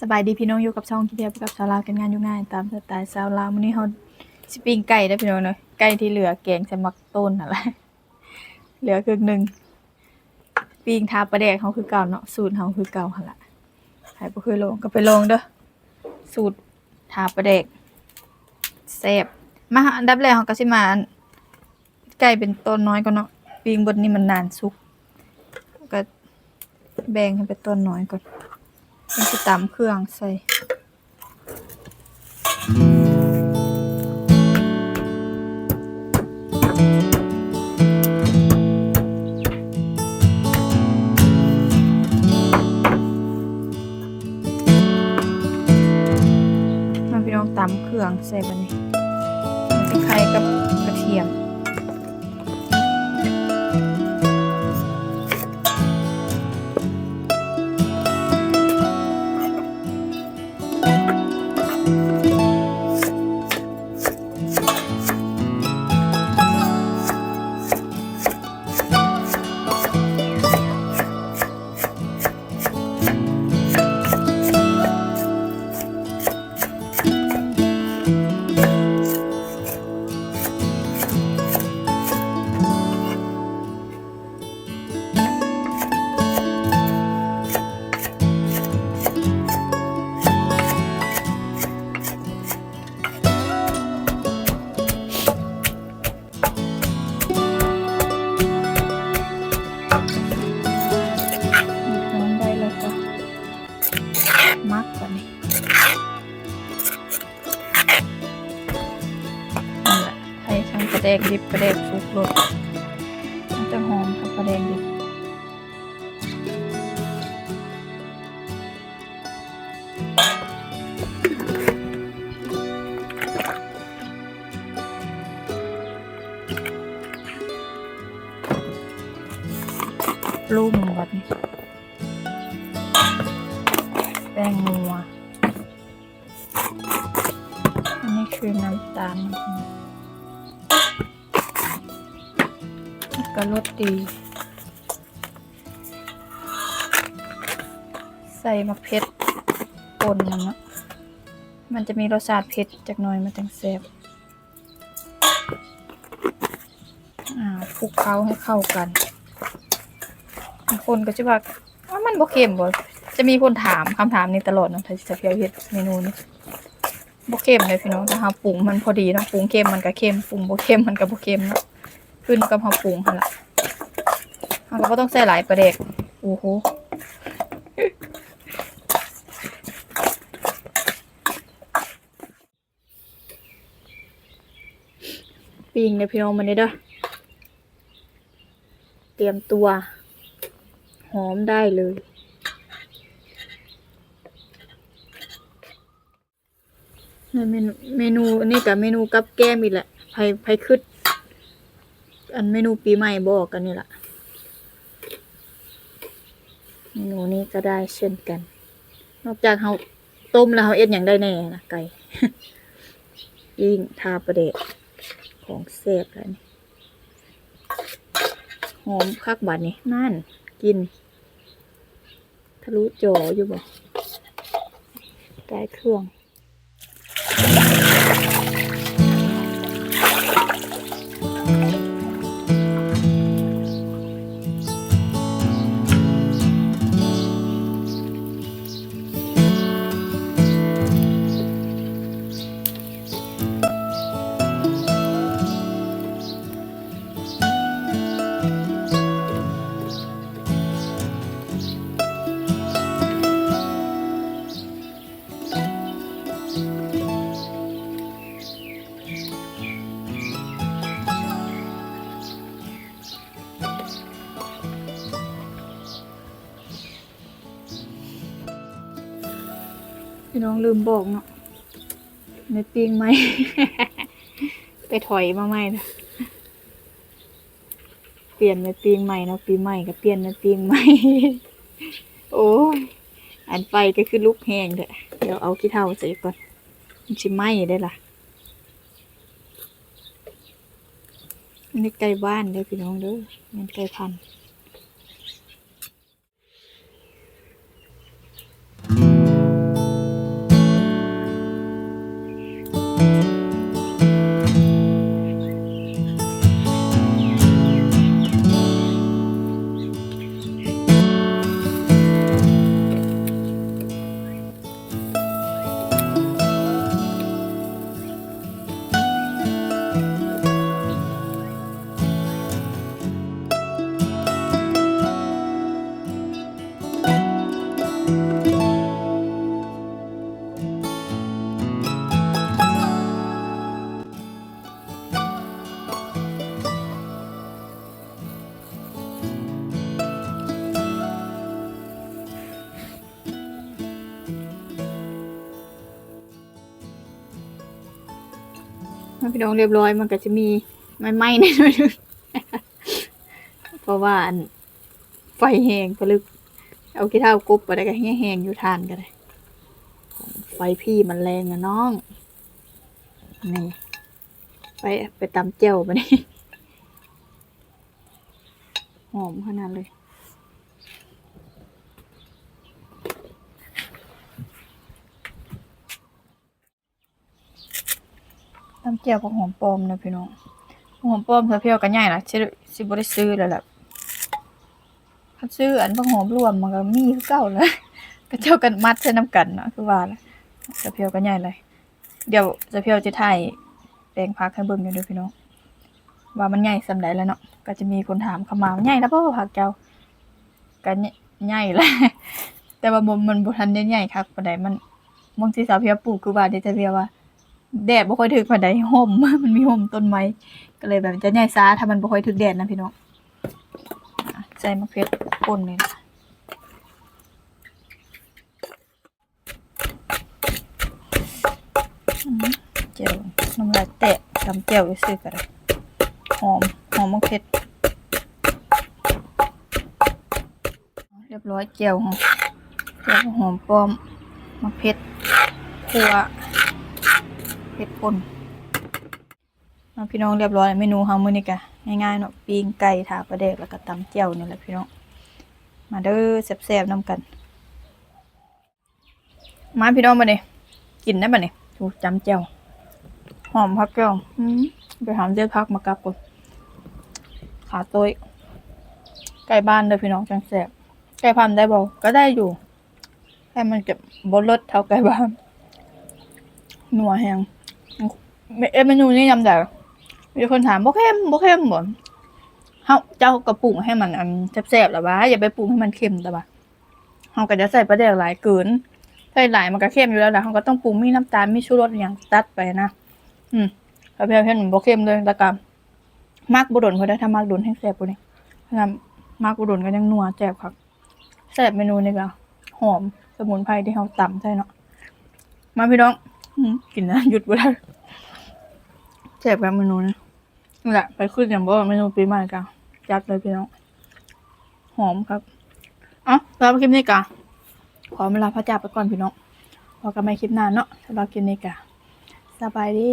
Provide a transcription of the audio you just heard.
สบายดีพี่น้องอยู่กับช่องที่เดียวกับชาวลาวกันงานอยู่ง่ายตามสไตล์ชาวลาวมื้อนี้เฮาสิปิ้งไก่ได้พี่น้องเนาะไก่ที่เหลือแกงใส่มักต้นนั่นแหละเหลือครึ่งหนึงปิ้งทาปลาแดกเฮาคือเก่าเนาะสูตรเฮาคือเก่าหั่นล่ะใครบ่เคยลองก็ไปลองเด้อสูตรทาปลาแดกแซ่บมาอันดับแรกเฮาก็สิมาไก่เป็นต้นน้อยก่อนเนาะปิ้งบนนี้มันนานสุกก็แบ่งให้เป็นต้นน้อยก่อน มันจะตำเครื่องใส่มาพี่น้องตำเครื่องใส่ไปนี่ ว่านี้นั่นแหละใช้ช่างกระแดกดิบกระแดกสุกรสมันจะหอมถ้ากระแดกดิบปรุงแบบนี้แป้งนัำตาลก็รสดี ใส่มะเผ็ดป่นมันนะ มันจะมีรสชาติเผ็ดจากหน่อยมันจังแซ่บอ่าคลุกเคล้าให้เข้ากันบางคนก็จะว่าว่ามันบ่เค็มบ่จะมีคนถามคำถามนี้ตลอดเนาะถ้าจะเพียวเฮ็ดเมนูนี้ บ่เค็มเลยพี่น้องแต่เฮาปรุงมันพอดีเนาะปรุงเค็มมันก็เค็มปรุงบ่เค็มมันก็บ่เค็มเนาะขึ้นกับเฮาปรุงหั่นล่ะเฮาก็บ่ต้องใส่หลายประเด็กโอ้โหปิ้งเด้อพี่น้องมันนี้เด้อเตรียมตัว หอมได้เลย เมนูเมนูนี่กับเมนูกับแก้มอีกแหละไผไผขึ้นอันเมนูปีใหม่บอกกันนี่แหละเมนูนี้ก็ได้เช่นกัน นอกจากเขาต้มแล้วเขาเอ็ดอย่างได้แน่นะไก่ยิ่งทาประเดะของเซฟแล้วนี่หอมคักบัดนี่นั่น กิน ทะลุจออยู่บ่ไก่เครื่อง พี่น้องลืมบอกเนาะในปีงไหม ไปถอยมาใหม่นะเปลี่ยนในปีงใหม่เนาะปีใหม่ก็เปลี่ยนในปีงใหม่ โอ้ยอันไปก็คือลุกแห้งเด้อเดี๋ยวเอาขี้เถ้าใส่ก่อนมันชิไหม้ได้ล่ะอันนี้ไก่บ้านเด้อพี่น้องเด้อมันไก่พันธุ์ ถ้าพี่น้องเรียบร้อยมันก็จะมีไม้ไหม้ในหน่อยนึงเพราะว่าอันไฟแหงปลึก เอาขี้เท่ากบไปได้ก็แห้งอยู่ทานกันเลยไฟพี่มันแรงอะน้อง นี่ ไปไปตำเจ้ามานี่หอมขนาดเลย ตำเจียวกับหอมปอมนะพี่น้องหอมปอมเพื่อเพียวกันใหญ่นะสิสิบ่ได้ซื้อแล้วแหละถ้าซื้ออันผักหอมรวมมันก็มีเก่าเลยก็เจ้ากันมัดใส่น้ำกันเนาะคือว่าแหละจะเพียวกันใหญ่เลย เดี๋ยวจะเพียวจะถ่ายแปลงพักให้เบิ่งอยู่ด้วยพี่น้องว่ามันใหญ่สำใดแล้วเนาะก็จะมีคนถามเข้ามาว่าใหญ่แล้วบ่ผักเจ้าก็ใหญ่แหละแต่ว่าบ่มันบ่ทันใหญ่คักปานใดมันบางที่สาวเพียวปลูกคือว่าเดี๋ยวจะเพียวว่า แดดบ่ค่อยถึกปานใดห่ม มันมีห่มต้นไม้ก็เลยแบบจะใหญ่ซาถ้ามันบ่ค่อยถึกแดดนะพี่น้องใส่มะเขือป่นนี่นะเจียวน้ำลายแตะตำเจียวอยู่ซื่อก็ได้หอมหอมมะเขือเรียบร้อยเจียวหอมเจียวหอมป้อมมะเขือคั่ว ผ็ดปนเอาพี่น้องเรียบร้อยเมนูเฮามื้อนี้กะง่ายๆเนาะปิ้งไก่ถาปลาแดกแล้วก็ตำเจียวนี่แหละพี่น้อง มาเด้อแซ่บๆนํกัน มาพี่น้องมานี่กินได้บ่นี่ถูจำเจียวหอมพักแก้วไปหาเด็ดพักมากับก่อนขาต้ยไก่บ้านเด้อพี่น้องจังแซ่บไก่พันได้บ่ก็ได้อยู่แต่มันจะบ่รสเท่าไก่บ้านหนัวแฮง เอเมนูนี้ยำแต่มีคนถามบ่เค็มบ่เค็มบ่เฮาเจ้าก็ปรุงให้มันอันแซ่บๆแล้วว่าอย่าไปปรุงให้มันเค็มแต่ว่าเฮาก็จะใส่ปลาแดกหลายเกินใส่หลายมันก็เค็มอยู่แล้วแหละเฮาก็ต้องปรุงมีน้ำตาลมีชูรสอย่างตัดไปนะอืมถ้าเพียงเห็นมันบ่เค็มเลยแล้วก็มักบ่ดนเพิ่นได้ถ้ามักโดนแห้งแซ่บบ่นี่ถ้ามักบ่ดนก็ยังนัวแซ่บครับแซ่บเมนูนี้ก็หอมสมุนไพรที่เฮาตำใส่เนาะมาพี่น้อง กินนะหยุดบ่ได้แซ่บกับเมนูนะนี่แหละไปขึ้นอย่างบ่เมนูปีใหม่กันจัดเลยพี่น้อง หอมครับเอ๋อสำหรับคลิปนี้กะขอเวลาพระจ่าไปก่อนพี่น้องพอกันใหม่คลิปหน้าเนาะสำหรับคลิปนี้กะสบายดี